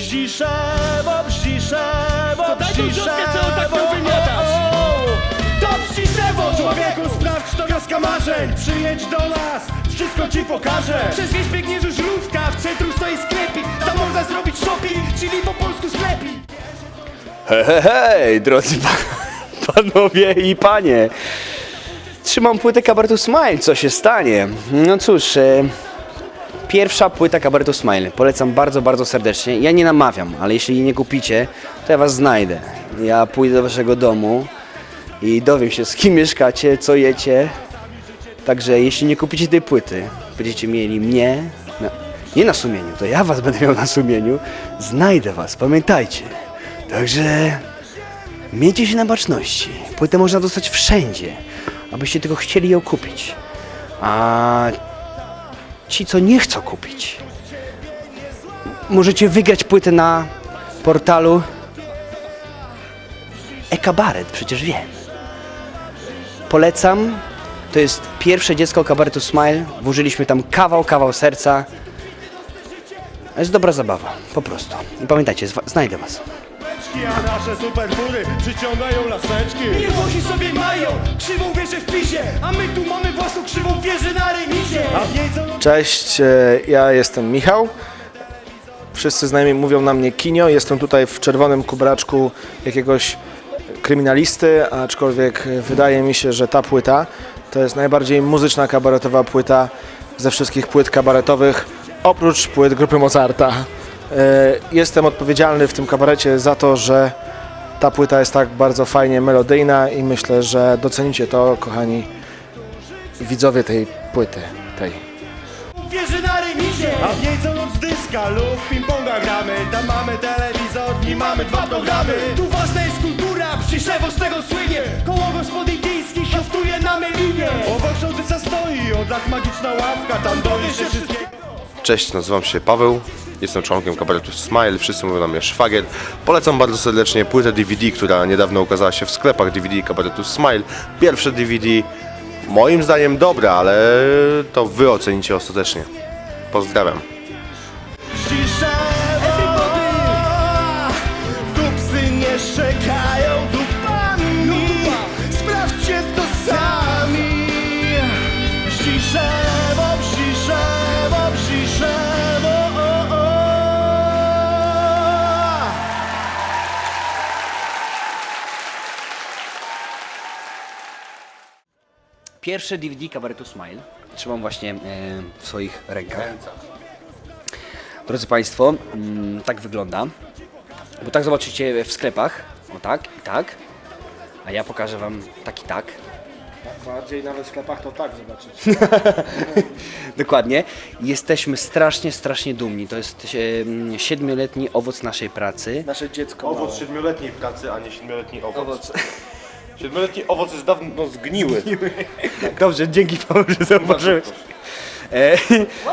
Brziszewo, Brziszewo, To daj tą rzutkę, co tak ją wymiatasz. To Brziszewo, człowieku, sprawdź to wioska marzeń Przyjedź do nas, wszystko ci pokażę Przez wieś biegnie żużlówka, w centrum stoi sklepik Tam można zrobić shopping, czyli po polsku sklepik Hej, hej, hej, drodzy pa- panowie i panie. Trzymam płytę kabaretu Smile, co się stanie? No cóż, e, pierwsza płyta kabaretu Smile. Polecam bardzo, bardzo serdecznie. Ja nie namawiam, ale jeśli jej nie kupicie, to ja was znajdę. Ja pójdę do waszego domu i dowiem się, z kim mieszkacie, co jecie. Także jeśli nie kupicie tej płyty, będziecie mieli mnie, nie na sumieniu, to ja was będę miał na sumieniu, znajdę was, pamiętajcie. Także miejcie się na baczności. Płytę można dostać wszędzie, abyście tylko chcieli ją kupić. A ci, co nie chcą kupić, możecie wygrać płytę na portalu e-kabaret, przecież wiem. Polecam. To jest pierwsze dziecko kabaretu Smile. Włożyliśmy tam kawał, kawał serca. Jest dobra zabawa, po prostu. I pamiętajcie, znajdę was. A nasze superfury przyciągają laseczki sobie mają krzywą wieżę w pisie A my tu mamy własną krzywą wieżę na Cześć, e, ja jestem Michał. Wszyscy znajomi mówią na mnie Kinio. Jestem tutaj w czerwonym kubraczku jakiegoś kryminalisty, aczkolwiek wydaje mi się, że ta płyta to jest najbardziej muzyczna kabaretowa płyta ze wszystkich płyt kabaretowych, oprócz płyt grupy Mozarta. E, Jestem odpowiedzialny w tym kabarecie za to, że ta płyta jest tak bardzo fajnie melodyjna i myślę, że docenicie to, kochani widzowie tej płyty. Tej. Wieżę na remizie A w niej co noc dyska lub ping-ponga gramy Tam mamy telewizor i mamy dwa programy Tu ważna jest kultura, Brzyszewo z tego słynie Koło gospodyń wiejskich haftuje na Melinie Obok sołtysa stoi od lat magiczna ławka Tam dowiesz się wszystkiego Cześć, nazywam się Paweł, jestem członkiem kabaretu Smile, wszyscy mówią na mnie Szwagier. Polecam bardzo serdecznie płytę DVD, która niedawno ukazała się w sklepach DVD kabaretu Smile. Pierwsze DVD, moim zdaniem dobre, ale to wy ocenicie ostatecznie. Pozdrawiam. Pierwsze DVD kabaretu Smile trzymam właśnie e, w swoich rękach. Drodzy Państwo, mm, tak wygląda. Bo tak zobaczycie w sklepach. O tak i tak. A ja pokażę Wam tak i tak. Bardziej nawet w sklepach to tak zobaczyć. Dokładnie. Jesteśmy strasznie, strasznie dumni. To jest e, siedmioletni owoc naszej pracy. Nasze dziecko Owoc małe. siedmioletniej pracy, a nie siedmioletni owoc. Siedmioletni owoc jest dawno zgniły. Dobrze, dzięki Paweł, że zauważyłeś. E,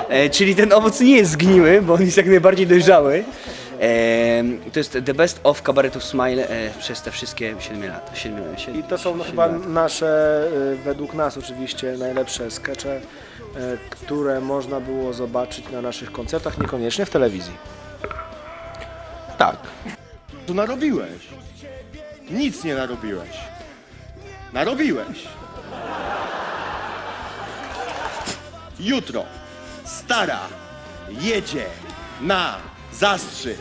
e, czyli ten owoc nie jest zgniły, bo on jest jak najbardziej dojrzały. E, to jest the best of kabaretu Smile e, przez te wszystkie 7 lat. 7, 7, I to są chyba nasze, y, według nas oczywiście, najlepsze skecze, y, które można było zobaczyć na naszych koncertach, niekoniecznie w telewizji. Tak. Tu narobiłeś Nic nie narobiłeś Narobiłeś Jutro Stara jedzie na zastrzyk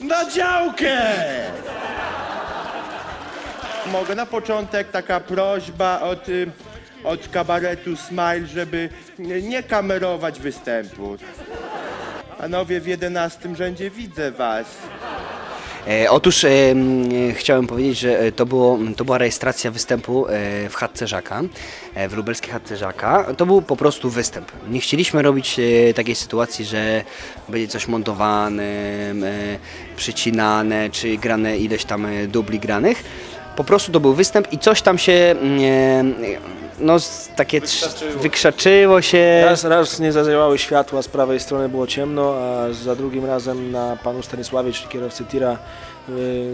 Na działkę! Mogę na początek taka prośba od, y, od kabaretu Smile, żeby nie, kamerować występu. Panowie, w jedenastym rzędzie widzę was. E, otóż e, e, chciałem powiedzieć, że to, było, to była rejestracja występu w chatce Żaka, w lubelskiej chatce Żaka. To był po prostu występ. Nie chcieliśmy robić takiej sytuacji, że będzie coś montowane, przycinane, czy grane ileś tam dubli granych. Po prostu to był występ i coś tam się, no takie trz- wykrzaczyło się. Raz, raz nie zadziałały światła, z prawej strony było ciemno, a za drugim razem na panu Stanisławie, czyli kierowcy tira, y,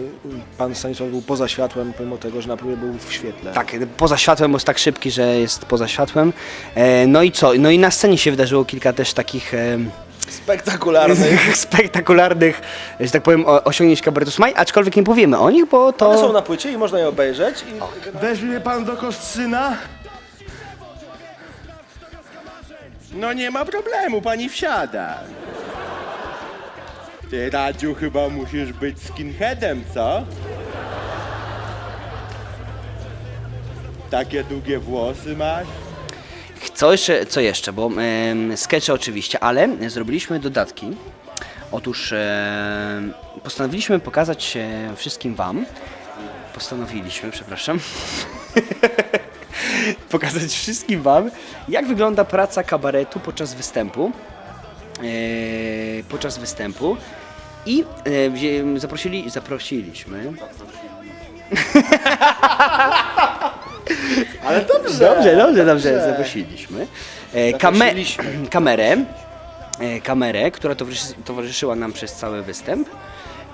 pan Stanisław był poza światłem, pomimo tego, że na próbie był w świetle. Tak, poza światłem, bo jest tak szybki, że jest poza światłem. E, no i co? No i na scenie się wydarzyło kilka też takich, e, Spektakularnych. spektakularnych, że tak powiem, osiągnięć kabaretu Smile, aczkolwiek nie powiemy o nich, bo to... One są na płycie i można je obejrzeć. I... Weźmie pan do Kostrzyna? No nie ma problemu, pani wsiada. Ty, Radziu, chyba musisz być skinheadem, co? Takie długie włosy masz? Co jeszcze, co jeszcze, bo em, skecze oczywiście, ale zrobiliśmy dodatki. Otóż em, postanowiliśmy pokazać e, wszystkim Wam, postanowiliśmy, przepraszam, pokazać wszystkim Wam, jak wygląda praca kabaretu podczas występu. E, podczas występu i e, zaprosili, zaprosiliśmy. Ale dobrze. Dobrze, dobrze, dobrze, zaprosiliśmy. E, kamerę, e, kamerę, która towarzyszy, towarzyszyła nam przez cały występ.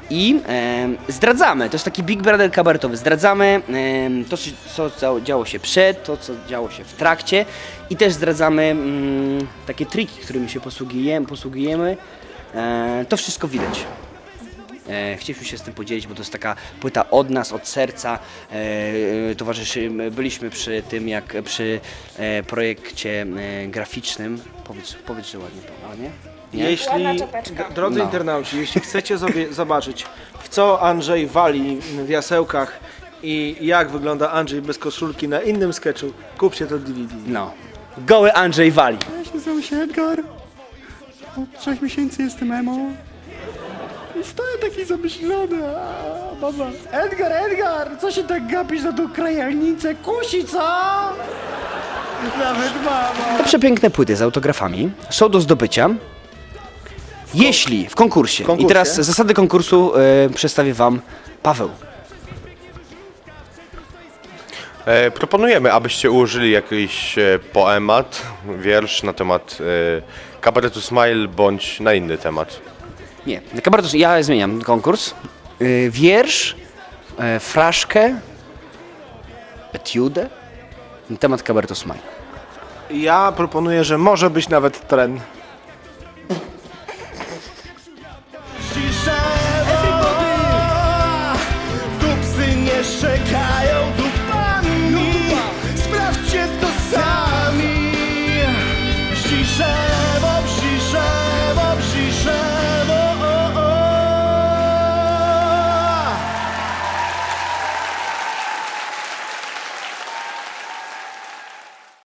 I e, zdradzamy, to jest taki Big Brother kabaretowy, zdradzamy e, to, co, działo się przed, to, co działo się w trakcie i też zdradzamy mm, takie triki, którymi się posługujemy. E, to wszystko widać. E, chcieliśmy się z tym podzielić, bo to jest taka płyta od nas, od serca. E, e, towarzyszy, byliśmy przy tym, jak przy e, projekcie e, graficznym. Powiedz, powiedz, że ładnie, ładnie? Nie? Jeśli, czapeczka. drodzy No. internauci, jeśli chcecie sobie zobaczyć, w co Andrzej wali w jasełkach i jak wygląda Andrzej bez koszulki na innym sketchu, kupcie to DVD. No. Goły Andrzej Wali. Ja nazywam się Edgar. Od trzech miesięcy jestem emo. I stoję taki zamyślony, a baba. Edgar, Edgar, co się tak gapisz na tą krajalnicę? Kusi, co? Nawet mama. To przepiękne płyty z autografami są do zdobycia. Jeśli w konkursie. I konkursie? teraz zasady konkursu przedstawię Wam Paweł. E, proponujemy, abyście użyli jakiś e, poemat, wiersz na temat e, kabaretu Smile bądź na inny temat. Nie, kabaretu, ja zmieniam konkurs. Y, wiersz, e, fraszkę, etiudę temat kabaretu Smile. Ja proponuję, że może być nawet tren.